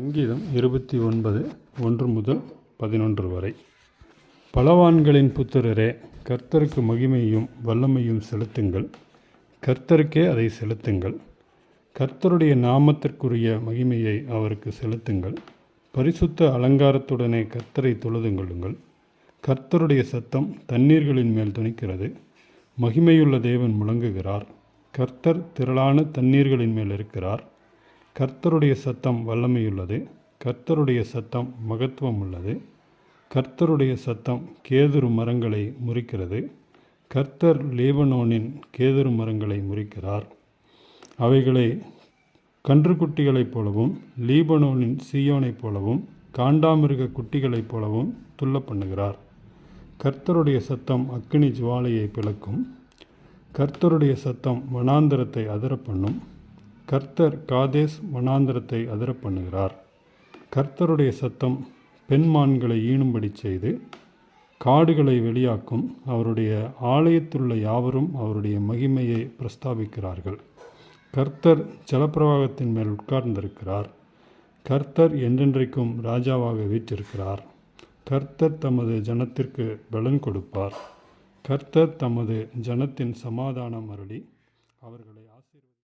சங்கீதம் இருபத்தி ஒன்பது ஒன்று முதல் பதினொன்று வரை. பலவான்களின் புத்திரரே கர்த்தருக்கு மகிமையும் வல்லமையும் செலுத்துங்கள். கர்த்தருக்கே அதை செலுத்துங்கள். கர்த்தருடைய நாமத்திற்குரிய மகிமையை அவருக்கு செலுத்துங்கள். பரிசுத்த அலங்காரத்துடனே கர்த்தரை தொழுதுங்கொள்ளுங்கள் கர்த்தருடைய சத்தம் தண்ணீர்களின் மேல் துணிக்கிறது. மகிமையுள்ள தேவன் முழங்குகிறார். கர்த்தர் திரளான தண்ணீர்களின் மேல் இருக்கிறார். கர்த்தருடைய சத்தம் வல்லமையுள்ளது கர்த்தருடைய சத்தம் மகத்துவம் உள்ளது கர்த்தருடைய சத்தம் கேதுரு மரங்களை முறிக்கிறது கர்த்தர் லீபனோனின் கேதுரு மரங்களை முறிக்கிறார். அவைகளை கன்றுக்குட்டிகளைப் போலவும் லீபனோனின் சீயோனைப் போலவும் காண்டாமிருக குட்டிகளைப் போலவும் துள்ள பண்ணுகிறார் கர்த்தருடைய சத்தம் அக்கினி ஜுவாலையை பிளக்கும் கர்த்தருடைய சத்தம் வனாந்தரத்தை அதர பண்ணும் கர்த்தர் காதேஸ் வனாந்திரத்தை அதிர பண்ணுகிறார் கர்த்தருடைய சத்தம் பெண்மான்களை ஈணும்படி செய்து காடுகளை வெளியாக்கும் அவருடைய ஆலயத்துள்ள யாவரும் அவருடைய மகிமையை பிரஸ்தாபிக்கிறார்கள். கர்த்தர் ஜலப்பிரவாகத்தின் மேல் உட்கார்ந்திருக்கிறார். கர்த்தர் என்றென்றைக்கும் ராஜாவாக வீற்றிருக்கிறார். கர்த்தர் தமது ஜனத்திற்கு பலன் கொடுப்பார். கர்த்தர் தமது ஜனத்தின் சமாதானம் அருளி அவர்களை